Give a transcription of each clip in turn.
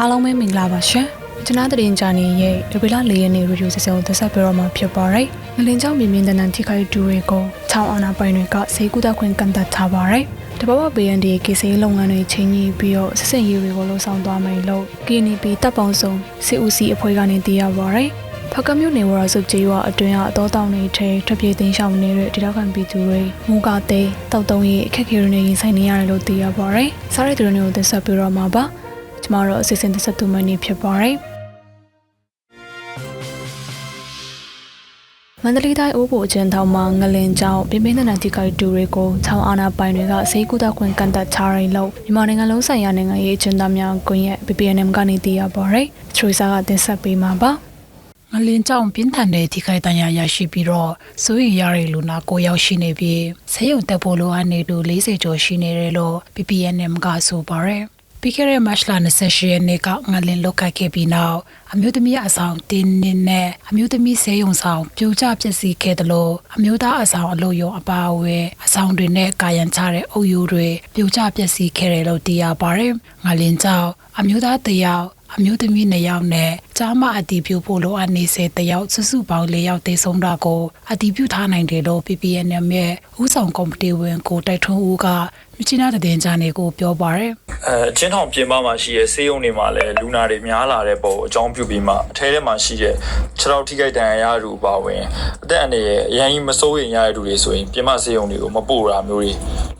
အားလုံးပဲမင်္ဂလာပါရှင်ကျွန်တော်တရင်ဂျာနေရဲ့ဒပီလာ၄ရက်နေ့ရေဒီယိုစစံကိုသက်ဆက်ပြတော့မှာဖြစ်ပါတယ်ငလင်ကြောင့်မြင်းမြင်းတန်တန်ထိခိုက်တူတွေကိုချောင်းအာနာပိုင်တွေကဈေးကူတာခွင့်ကန်တက်ထားပါတယ်တဘာဝ BND ကေဆေးလုပ်ငန်းတွေချိန်ကြီးပြီးတော့စစ်စင်ရေးတွေကိုလှုံ့ဆော်သွားမယ်လို့ KNP တပ်ပေါင်းစုံစစ်ဦးစီးအဖွဲ့ကနေသိရပါတယ်ဖကမျိုးနေဝရစုကျေးရွာအတွင်းကအတော်တောင်းနေထဲထွက်ပြေးသိမ်းရှောင်နေတဲ့ဒေသခံပြည်သူတွေမူကတဲ့တောက်တုံးရေးအခက်အခဲတွေနဲ့ရင်ဆိုင်နေရတယ်လို့သိရပါတယ်။စားရတဲ့သူတွေကိုသက်ဆက်ပြတော့မှာပါ။ ကျမတို့အစီအစဉ်သက်ဆက်သူမနေဖြစ်ပါတယ်။မန္တလေးတိုင်းအိုးဘိုအကျဉ်းထောင်မှာငလင်ကြောင့်ပြင်းပြင်းထန်ထန်ထိခိုက်တူတွေကိုချောင်းအာနာပိုင်တွေကဈေးကူတာခွင့်ကန်တက်ချရင်လို့မြန်မာနိုင်ငံလုံးဆိုင်ရာနိုင်ငံရေးအကျဉ်းသားများကွန်ရက် PPNM ကနေသိရပါတယ်။ထရီဆာကတင်ဆက်ပေးမှာပါ။ငလင်ကြောင့်ပြင်းထန်တဲ့ထိခိုက်ဒဏ်ရာရရှိပြီးတော့စိုးရိမ်ရတဲ့လူနာကိုရောက်ရှိနေပြီးဆေးရုံတက်ဖို့လိုအပ်နေသူ40ကျော်ရှိနေတယ်လို့ PPNM ကဆိုပါတယ်။ ပြီးခဲ့တဲ့မတ်လ28ရက်နေ့ကငလင်လုတ်ခတ်ခဲ့ပြီးနောက်အမျိုးသမီးအဆောင်တင်းနင်းနဲ့အမျိုးသမီးဆေးရုံဆောင်ပြိုကျပျက်စီးခဲ့တယ်လို့အမျိုးသားအဆောင်အလို့ရုံအပါအဝင်အဆောင်တွေနဲ့ကာယံချတဲ့အုပ်ယူတွေပြိုကျပျက်စီးခဲ့တယ်လို့သိရပါတယ်။ငလင်ကြောင့်အမျိုးသားတစ်ယောက် အမျိုးသမီး2ယောက်နဲ့ကြားမအတီးပြုဖို့လိုအပ်နေစေတယောက်စုစုပေါင်း4ယောက်သေဆုံးတာကိုအတီးပြုထားနိုင်တယ်လို့ PPNM ရဲ့ဥဆောင်ကော်မတီဝင်ကိုတိုက်ထွန်းဦးကမြချီနာတဲ့ကြနေကိုပြောပါရယ်အဲအချင်းထောင်ပြင်ပမှာရှိတဲ့ဆေးရုံတွေမှာလည်းလူနာတွေများလာတဲ့ပုံအကြောင်းပြုပြီးမှအထဲထဲမှာရှိတဲ့ခြေထောက်ထိခိုက်ဒဏ်ရာရသူပါဝင်အသက်အန္တရာယ်အရင်ကြီးမစိုးရင်ရတဲ့သူတွေဆိုရင်ပြင်ပဆေးရုံတွေကိုမပို့တာမျိုးတွေ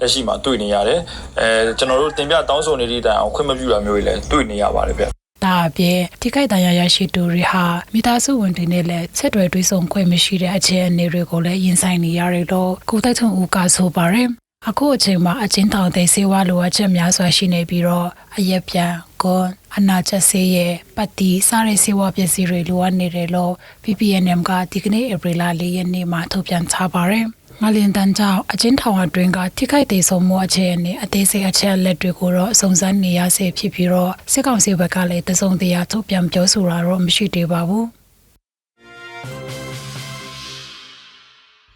လက်ရှိမှာတွေ့နေရတယ်အဲကျွန်တော်တို့တင်ပြတောင်းဆိုနေသည့်တိုင်အောင်ခွင့်မပြုတာမျိုးတွေလည်းတွေ့နေရပါတယ်ဗျ ဒါအပြင်ထိခိုက်ဒဏ်ရာရရှိသူတွေဟာမိသားစုဝင်တွေနဲ့လည်းဆက်တွယ်တွေးဆုံခွင့်မရှိတဲ့အခြေအနေတွေကိုလည်းရင်ဆိုင်နေရတယ်လို့ကိုတိုက်ထွန်းဦးကဆိုပါရယ်အခုအချိန်မှာအချင်းတောင်သိစေဝါလိုအပ်ချက်များစွာရှိနေပြီးတော့အရက်ပြန်ကွန်အနာချက်ဆေးရဲ့ပတ်တီစားတဲ့ဆေးဝါးပစ္စည်းတွေလိုအပ်နေတယ်လို့ PPNM ကဒီကနေ့ဧပြီလ၄ရက်နေ့မှာထုတ်ပြန်ထားပါရယ် ငလင်တန်းကြောင့်အချင်းထောင်အတွင်းကထိခိုက်သေးဆုံးမှုအခြေအနေအသေးစိတ်အချက်အလက်တွေကိုတော့စုံစမ်းနေရဆဲဖြစ်ပြီးတော့စစ်ကောင်စီဘက်ကလည်းတစုံတရာထုတ်ပြန်ပြောဆိုတာတော့မရှိသေးပါဘူး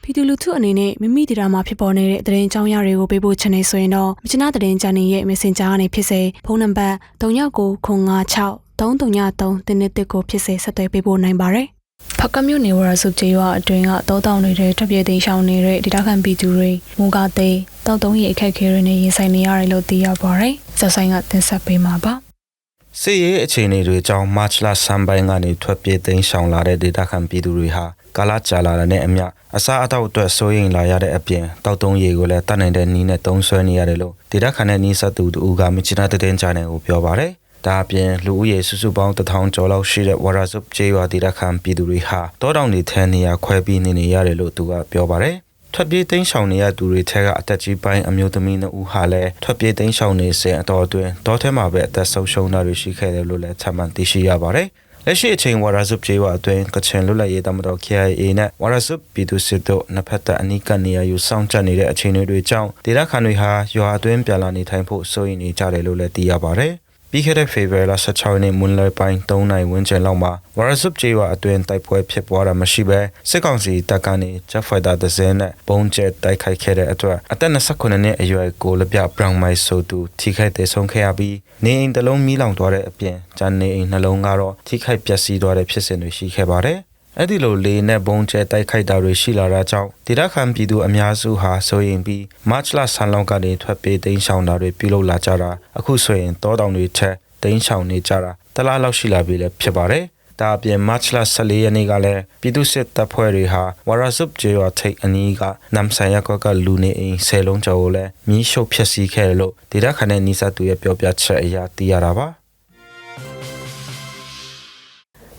ပြည်သူလူထုအနေနဲ့မိမိဒေတာမှာဖြစ်ပေါ်နေတဲ့သတင်းအကြောင်းအရာတွေကိုပေးပို့ချင်နေဆိုရင်တော့မချနာသတင်းချန်နယ်ရဲ့ Messenger ကနေဖြစ်စေဖုန်းနံပါတ်39956333တင်းတစ်ကိုဖြစ်စေဆက်သွယ်ပေးပို့နိုင်ပါတယ်။ ဖကမြို့နေဝရစုကျေးရွာအတွင်းကတောတောင်နေတဲ့ထပ်ပြည့်သိမ်းရှောင်နေတဲ့ဒေတာခန်ပြည်သူတွေမူကားသိတောက်တုံးရီအခက်အခဲတွေနဲ့ရင်ဆိုင်နေရတယ်လို့သိရပါတယ်။ဇက်ဆိုင်ကတင်ဆက်ပေးမှာပါ။စစ်ရေးအခြေအနေတွေကြောင့်မတ်လဆမ်ပိုင်းကနေထွက်ပြေးသိမ်းရှောင်လာတဲ့ဒေသခံပြည်သူတွေဟာကာလကြာလာတဲ့အမျှအစားအသောက်အတွက်စိုးရိမ်လာရတဲ့အပြင်တောက်တုံးရေကိုလည်းတတ်နိုင်တဲ့နီးနဲ့တုံးဆွဲနေရတယ်လို့ဒေသခံတဲ့နီးစပ်သူတူကမြချနာတဲ့တင်ကြတယ်ကိုပြောပါတယ်။ ဒါအပြင်လူဦးရေစုစုပေါင်းတထောင်ကျော်လောက်ရှိတဲ့ဝရဇုပ်ကျေးရွာဒေသခံပြည်သူတွေဟာတောတောင်တွေထဲနေရာခွဲပြီးနေနေရတယ်လို့သူကပြောပါတယ်။ထွက်ပြေးသိမ်းရှောင်နေရသူတွေထက်ကအသက်ကြီးပိုင်းအမျိုးသမီးနှစ်ဦးဟာလည်းထွက်ပြေးသိမ်းရှောင်နေစဉ်အတော်အတွင်းတောထဲမှာပဲအသက်ဆုံးရှုံးတာတွေရှိခဲ့တယ်လို့လည်းထပ်မံသိရှိရပါတယ်။လက်ရှိအချိန်ဝါရဇုပ်ကျေးဝါအတွင်းကချင်လွတ်လပ်ရေးတမတော် KIA နဲ့ဝါရဇုပ်ပြည်သူစစ်တို့နှစ်ဖက်သက်အနီးကနေရာယူဆောင်ကြနေတဲ့အခြေအနေတွေကြောင့်ဒေသခံတွေဟာရွာအတွင်းပြန်လာနေထိုင်ဖို့စိုးရိမ်နေကြတယ်လို့လည်းသိရပါတယ်။ ပြီးခဲ့တဲ့ဖေဖော်ဝါရီလ16ရက်နေ့မွန်းလွဲပိုင်း3နိုင်ဝန်းကျင်လောက်မှာဝရဇုပ်ကျေးရွာအတွင်းတိုက်ပွဲဖြစ်ပွားတာမရှိဘဲစစ်ကောင်စီတပ်ကနေဂျက်ဖိုက်တာတစ်စင်းနဲ့ပုံကျဲတိုက်ခိုက်ခဲ့တဲ့အတွက်အသက်29နှစ်အရွယ်ကိုလပြဘရောင်မိုင်ဆိုသူထိခိုက်ဒေဆုံးခဲ့ရပြီးနေအိမ်တစ်လုံးမီးလောင်သွားတဲ့အပြင်ကျန်နေအိမ်နှလုံးကတော့ထိခိုက်ပျက်စီးသွားတဲ့ဖြစ်စဉ်တွေရှိခဲ့ပါတယ်။ အဲ့ဒီလိုလေနဲ့ဘုံကျဲတိုက်ခိုက်တာတွေရှိလာတာကြောင့်ဒေသခံပြည်သူအများစုဟာစိုးရိမ်ပြီးမတ်လဆန်လောင်းကနေထွက်ပြေးတိမ်းရှောင်တာတွေပြုလုပ်လာကြတာအခုဆိုရင်တောတောင်တွေထက်တိမ်းရှောင်နေကြတာတလားလောက်ရှိလာပြီလည်းဖြစ်ပါတယ်။ဒါအပြင်မတ်လ14ရက်နေ့ကလည်းပြည်သူစစ်တပ်ဖွဲ့တွေဟာဝရဇုပ်ကျေးရွာထိပ်အနီးကနမ်ဆိုင်ရပ်ကွက်ကလူနေအိမ်ဆယ်လုံးကျော်ကိုလည်းမီးရှို့ဖျက်ဆီးခဲ့တယ်လို့ဒေသခံတဲ့နီးစပ်သူရဲ့ပြောပြချက်အရသိရတာပါ။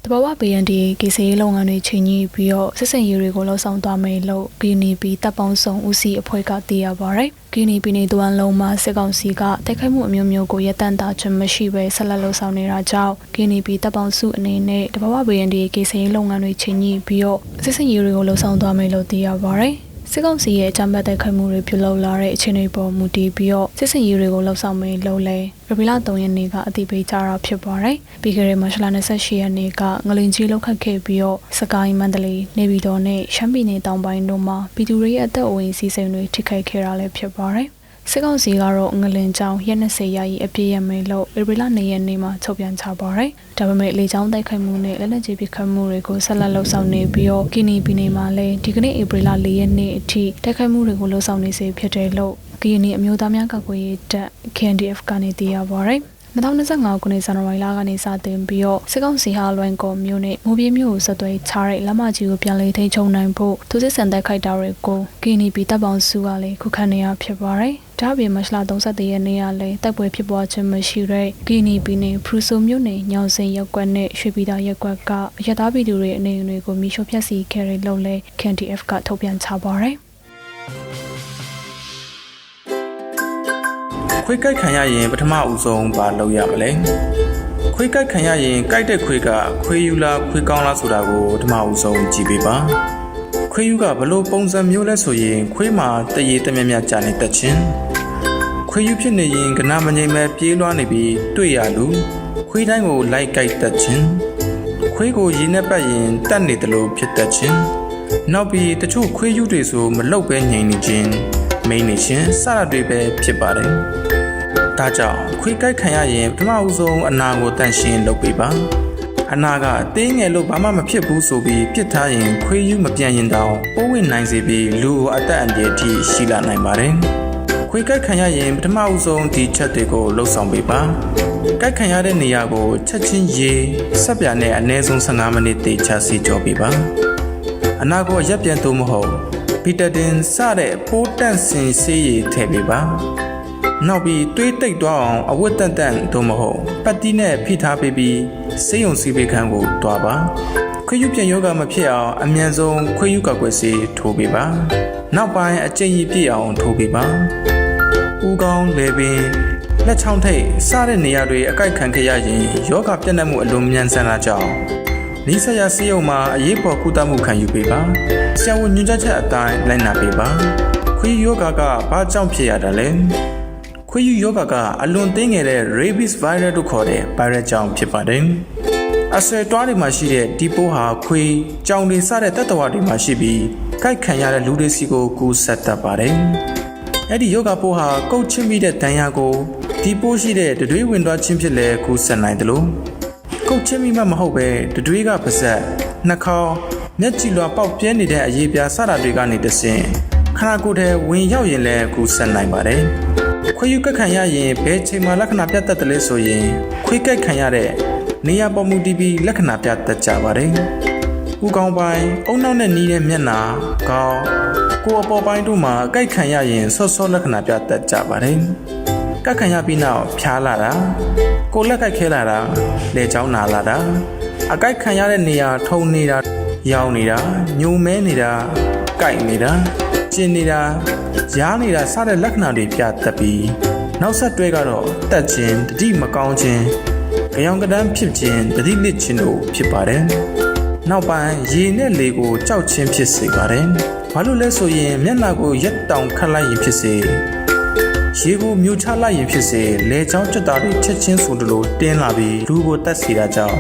တဘာဝ BND ကေဆေးလုပ်ငန်းတွေချိန်ကြီးပြီးတော့စစ်စင်ရေးတွေကိုလှုပ်ဆောင်သွားမယ်လို့ KNP တပ်ပေါင်းစုံဦးစီးအဖွဲ့ကသိရပါဗျ။ KNP နေတဝန်လုံးမှာစစ်ကောင်စီကတိုက်ခိုက်မှုအမျိုးမျိုးကိုရပ်တန့်တာချင်မရှိဘဲဆက်လက်လှုပ်ဆောင်နေတာကြောင့် KNP တပ်ပေါင်းစုအနေနဲ့တဘာဝ BND ကေဆေးလုပ်ငန်းတွေချိန်ကြီးပြီးတော့စစ်စင်ရေးတွေကိုလှုပ်ဆောင်သွားမယ်လို့သိရပါဗျ။ စစ်ကောင်စီရဲ့အကြမ်းဖက်တိုက်ခိုက်မှုတွေပြုလုပ်လာတဲ့အခြေအနေပေါ်မူတည်ပြီးတော့စစ်စင်ရေးတွေကိုလှုပ်ဆောင်မယ်လို့လဲရပီလာ3ရက်နေ့ကအတိပေးကြတာဖြစ်ပါတယ်။ပြီးခဲ့တဲ့မတ်လ28ရက်နေ့ကငလင်ကြီးလောက်ခတ်ခဲ့ပြီးတော့စကိုင်းမန္တလေးနေပြည်တော်နဲ့ရှမ်းပြည်နယ်တောင်ပိုင်းတို့မှာပြည်သူတွေရဲ့အသက်အိုးအိမ်စီးစိမ်တွေထိခိုက်ခဲ့တာလည်းဖြစ်ပါတယ်။ စစ်ကောင်စီကတော့ငလင်ချောင်းရက်20ရာကြီးအပြည့်ရမယ်လို့ဧပြီလ2ရက်နေ့မှာထုတ်ပြန်ချပါရယ်ဒါပေမဲ့လေချောင်းတိုက်ခိုက်မှုနဲ့လက်နက်ကြီးပစ်ခတ်မှုတွေကိုဆက်လက်လှုပ်ဆောင်နေပြီးတော့ကီနီပြည်နယ်မှာလည်းဒီကနေ့ဧပြီလ4ရက်နေ့အထိတိုက်ခိုက်မှုတွေကိုလှုပ်ဆောင်နေစေဖြစ်တယ်လို့ကီနီအမျိုးသားများကာကွယ်ရေးတပ် KNDF ကနေသိရပါရယ် 2025ခုနှစ်ဇန်နဝါရီလကနေစတင်ပြီးတော့စစ်ကောင်စီဟာလွန်ကော်မြို့နဲ့မိုးပြေးမြို့ကိုဆက်သွယ်ချတဲ့လက်မကြီးကိုပြန်လည်ထိန်းချုပ်နိုင်ဖို့သူစစ်စံတိုက်ခိုက်တာတွေကို KNP တပ်ပေါင်းစုကလည်းခုခံနေရဖြစ်ပါတယ်။ဒါ့အပြင်မတ်လ31ရက်နေ့ကလည်းတိုက်ပွဲဖြစ်ပွားခြင်းမရှိတဲ့ KNP နဲ့ဖရူဆိုမြို့နယ်ညောင်စင်ရက်ကွက်နဲ့ရွှေပြည်သာရက်ကွက်ကအရတားပြည်သူတွေအနေနဲ့ကိုမိရှုဖျက်ဆီးခဲ့တဲ့လို့လဲ KNDF ကထုတ်ပြန်ချပါတယ်။ ခွေးကိုက်ခံရရင်ပထမဦးဆုံးဘာလုပ်ရမလဲခွေးကိုက်ခံရရင်ကိုက်တဲ့ခွေးကခွေးယူလားခွေးကောင်းလားဆိုတာကိုပထမဦးဆုံးကြည့်ပေးပါခွေးယူကဘလို့ပုံစံမျိုးလဲဆိုရင်ခွေးမှာတရေတမြမြကြာနေတတ်ချင်းခွေးယူဖြစ်နေရင်ကနာမငိမ့်မဲ့ပြေးလွှားနေပြီးတွေ့ရလူခွေးတိုင်းကိုလိုက်ကိုက်တတ်ချင်းခွေးကိုရေနဲ့ပတ်ရင်တတ်နေတယ်လို့ဖြစ်တတ်ချင်းနောက်ပြီးတချို့ခွေးယူတွေဆိုမလုတ်ပဲငြိမ်နေခြင်း မိန်နေခြင်းစတာတွေပဲဖြစ်ပါတယ်ဒါကြောင့်ခွေးကိုက်ခံရရင်ပထမဦးဆုံးအနာကိုတန့်ရှင်းလုပ်ပေးပါအနာကတင်းငယ်လို့ဘာမှမဖြစ်ဘူးဆိုပြီးပြစ်ထားရင်ခွေးယူမပြန်ရင်တောင်ပိုးဝင်နိုင်စေပြီးလူကိုအသက်အန္တရာယ်ထိရှိလာနိုင်ပါတယ်ခွေးကိုက်ခံရရင်ပထမဦးဆုံးဒီချက်တွေကိုလှုပ်ဆောင်ပေးပါကိုက်ခံရတဲ့နေရာကိုချက်ချင်းရေဆက်ပြာနဲ့အနည်းဆုံး15မိနစ်တေချစီကြောပေးပါအနာကိုရက်ပြန်သို့မဟုတ် ပီတာတင်စတဲ့ပိုးတန့်စင်ဆေးရည်ထည့်ပေးပါနောက်ပြီးတွေးတိတ်သွားအောင်အဝတ်တန်တန်သို့မဟုတ်ပတ်တီးနဲ့ဖိထားပေးပြီးစေယုံစီပေးခန်းကိုတွားပါခွေးယူပြန်ယောဂမဖြစ်အောင်အမြန်ဆုံးခွေးယူကောက်ွယ်စီထိုးပေးပါနောက်ပိုင်းအကျင့်ကြီးပြည့်အောင်ထိုးပေးပါဦးကောင်းလေပင်လက်ချောင်းထိတ်စတဲ့နေရာတွေအကိုက်ခံခဲ့ရရင်ယောဂပြတ်နှက်မှုအလွန်မြန်ဆန်တာကြောင့် နီးစပ်ရာစေယုံမှာအရေးပေါ်ကုသမှုခံယူပေးပါဆရာဝန်ညွှန်ကြားချက်အတိုင်းလိုက်နာပေးပါခွေးယောဂကဘာကြောင့်ဖြစ်ရတာလဲခွေးယူယောဂကအလွန်သိငယ်တဲ့ rabies virus လို့ခေါ်တဲ့ virus ကြောင့်ဖြစ်ပါတယ်။အဆွဲတွားတွေမှာရှိတဲ့ဒီပိုးဟာခွေးကြောင်တွေစတဲ့တပ်တော်တွေမှာရှိပြီးကိုက်ခံရတဲ့လူတွေစီကိုကူးဆက်တတ်ပါတယ်။အဲ့ဒီယောဂပိုးဟာကုတ်ချစ်မိတဲ့ဒဏ်ရာကိုဒီပိုးရှိတဲ့တတွေးဝင်သွားခြင်းဖြစ်လဲကူးဆက်နိုင်တယ်လို့ ကုတ်ချစ်မိမှမဟုတ်ပဲတတွေးကပါဇက်နှာခေါင်းမျက်ကြည်လွှာပေါက်ပြဲနေတဲ့အရေးပြားစတာတွေကနေတဆင့်ခန္ဓာကိုယ်ထဲဝင်ရောက်ရင်လည်းကူးဆက်နိုင်ပါတယ်။ခွေးယူကက်ခံရရင်ဘယ်ချိန်မှလက္ခဏာပြတ်တတ်တယ်လဲဆိုရင်ခွေးကက်ခံရတဲ့နေရာပေါ်မူတည်ပြီးလက္ခဏာပြတတ်ကြပါတယ်။ဥကောင်းပိုင်းအုံနောက်နဲ့နီးတဲ့မျက်နှာခေါင်းကိုယ်အပေါ်ပိုင်းတို့မှာအကိုက်ခံရရင်ဆော့ဆော့လက္ခဏာပြတတ်ကြပါတယ်။ကက်ခံရပြီးနောက်ဖျားလာတာ ကိုယ်လက်ကိုက်ခဲလာတာလက်ချောင်းနာလာတာအကိုက်ခံရတဲ့နေရာထုံနေတာရောင်နေတာညုံမဲနေတာကိုက်နေတာကျင်နေတာရားနေတာစတဲ့လက္ခဏာတွေပြတတ်ပြီးနောက်ဆက်တွဲကတော့တက်ခြင်းတတိမကောင်းခြင်းကြောင်ကတန်းဖြစ်ခြင်းတတိလစ်ခြင်းတို့ဖြစ်ပါတယ်။နောက်ပိုင်းရေနဲ့လေကိုကြောက်ခြင်းဖြစ်စေပါတယ်။ဘာလို့လဲဆိုရင်မျက်နှာကိုရက်တောင်ခတ်လိုက်ရင်ဖြစ်စေ ရေကိုမြူချလိုက်ရင်ဖြစ်စေလေချောင်းကြက်သားတွေချက်ချင်းဆိုတလို့တင်းလာပြီးလူကိုတက်စေတာကြောင့်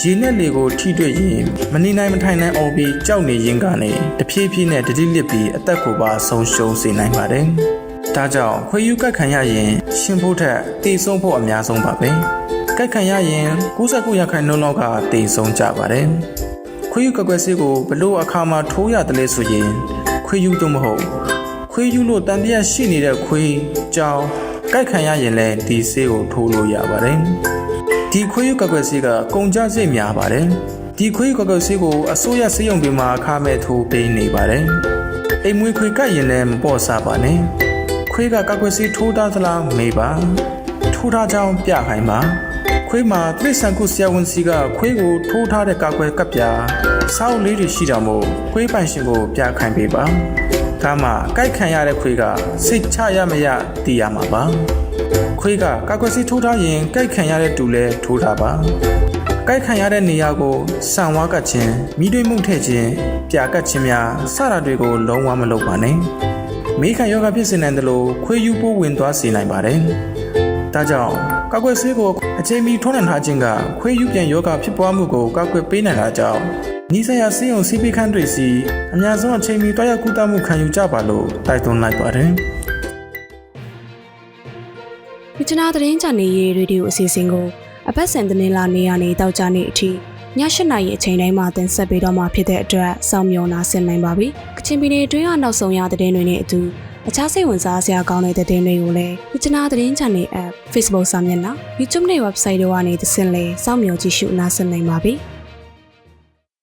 ရေနဲ့လေကိုထိတွေ့ရင်မနေနိုင်မထိုင်နိုင်အောင်ပြီးကြောက်နေရင်ကနေတဖြည်းဖြည်းနဲ့တတိလစ်ပြီးအသက်ကိုပါဆုံးရှုံးစေနိုင်ပါတယ်။ဒါကြောင့်ခွေယူကက်ခံရရင်ရှင်ဖို့ထက်တေဆုံးဖို့အများဆုံးပါပဲ။ကက်ခံရရင်69ရာခိုင်နှုန်းလောက်ကတေဆုံးကြပါတယ်။ခွေယူကက်ကွယ်ဆေးကိုဘလို့အခါမှာထိုးရတယ်လဲဆိုရင်ခွေယူတော့မဟုတ်ခွေယူလို့တန်ပြက်ရှိနေတဲ့ခွေး ကြောင်ကက်ခံရရင်လည်းဒီဆေးကိုထိုးလို့ရပါတယ်။ဒီခွေးရုပ်ကကွယ်ဆေးကကုန်ကြစိတ်များပါတယ်။ဒီခွေးရုပ်ကကွယ်ဆေးကိုအစိုးရဆေးရုံတွေမှာအခမဲ့ထိုးပေးနေပါတယ်။အိမ်မွေးခွေကပ်ရင်လည်းမပေါ့ဆပါနဲ့။ခွေးကကကွယ်ဆေးထိုးသားသလားမေးပါ။ထိုးထားကြောင်းပြခိုင်းပါ။ခွေးမှာတိရစ္ဆာန်ကုဆရာဝန်စီကခွေးကိုထိုးထားတဲ့ကကွယ်ကပ်ပြာစောက်လေးတွေရှိတာမို့ခွေးပိုင်ရှင်ကိုပြခိုင်းပေးပါ။ ဒါမှကြိုက်ခံရတဲ့ခွေးကစိတ်ချရမရသိရမှာပါ။ခွေးကကာကွယ်ဆေးထိုးထားရင်ကြိုက်ခံရတဲ့တူလဲထိုးထားပါကြိုက်ခံရတဲ့နေရာကိုဆန်ဝါကတ်ခြင်းမိတွေးမှုထည့်ခြင်းပြာကတ်ခြင်းများစတာတွေကိုလုံးဝမလုပ်ပါနဲ့မိခံယောဂဖြစ်စေနိုင်တယ်လို့ခွေးယူပိုးဝင်သွားစေနိုင်ပါတယ်ဒါကြောင့်ကာကွယ်ဆေးကိုအချိန်မီထိုးနှံထားခြင်းကခွေးယူပြန်ယောဂဖြစ်ပွားမှုကိုကာကွယ်ပေးနိုင်တာကြောင့် နီးစပ်ရာဆေးရုံစီးပိခန်းတွေစီအများဆုံးအချိန်မီတွားရောက်ကုသမှုခံယူကြပါလို့တိုက်တွန်းလိုက်ပါတယ်မြချနာသတင်းချန်နယ်ရေးရေဒီယိုအစီအစဉ်ကိုအပတ်စဉ်သတင်းလာနေရနေတောက်ကြနေအထိည၈နာရီအချိန်တိုင်းမှာတင်ဆက်ပေးတော့မှာဖြစ်တဲ့အတွက်စောင့်မျှော်နာဆင်နိုင်ပါပြီ။ကချင်ပြည်နယ်အတွင်းကနောက်ဆုံးရသတင်းတွေနဲ့အတူအခြားစိတ်ဝင်စားစရာကောင်းတဲ့သတင်းတွေကိုလည်းမြချနာသတင်းချန်နယ် app Facebook စာမျက်နှာ YouTube နဲ့ website တို့ကနေသင်လဲစောင့်မျှော်ကြည့်ရှုနားဆင်နိုင်ပါပြီ။